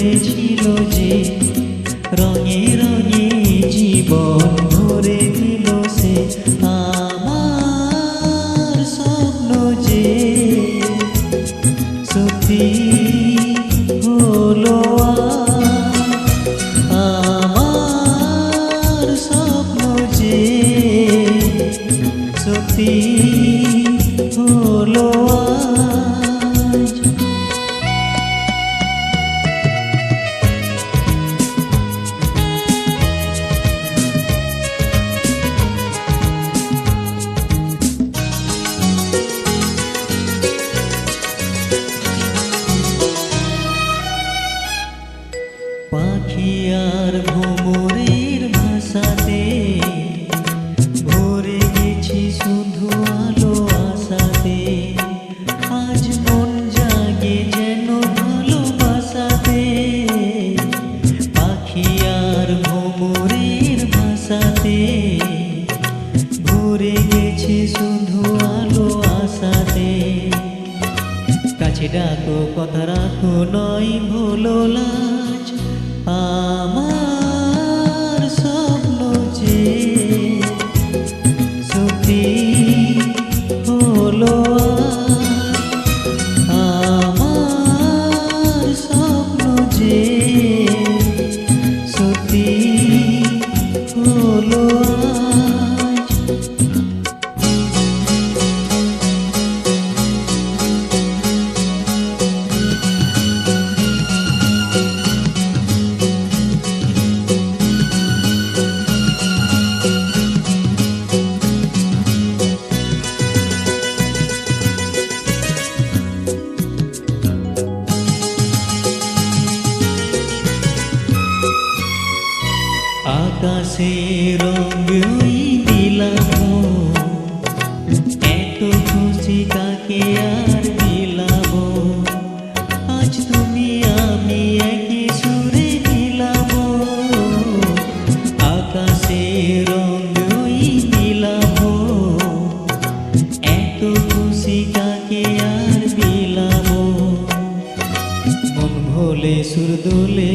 ছিল যে রঙে রঙে জীবন ভরে দিল সে। আমার স্বপ্ন যে সত্যি হলো আমার স্বপ্ন যে সত্যি কাছে ডাকো কথা রাখো নয় ভুলো লাজ। আমার আকাশে রঙ ওই বিলাবো এত খুশি কাকে আর বিলাবো আজ তুমি আমি একই সুরে মিলাবো আকাশে রঙ ওই বিলাবো এত খুশি কাকে আর বিলাবো মন ভোলে সুর দোলে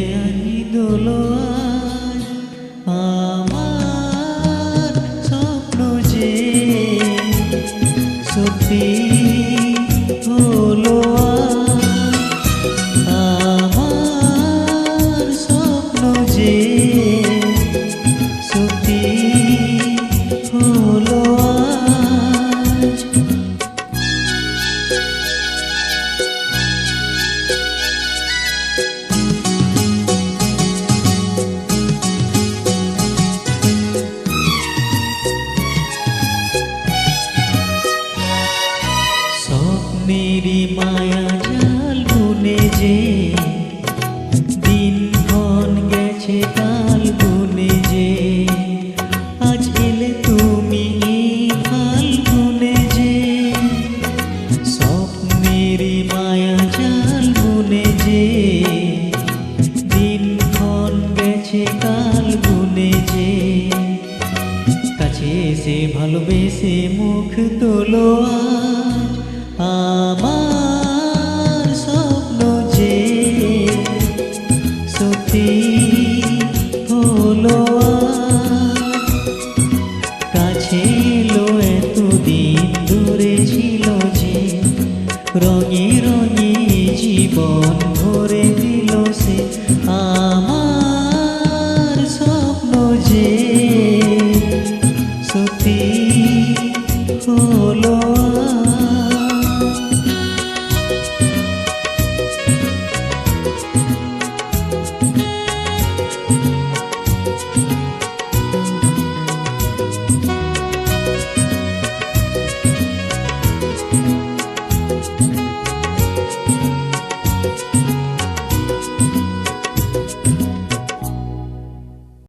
কাল ভুলে যে কাছে এসে ভালোবেসে মুখ তোলো আমার जी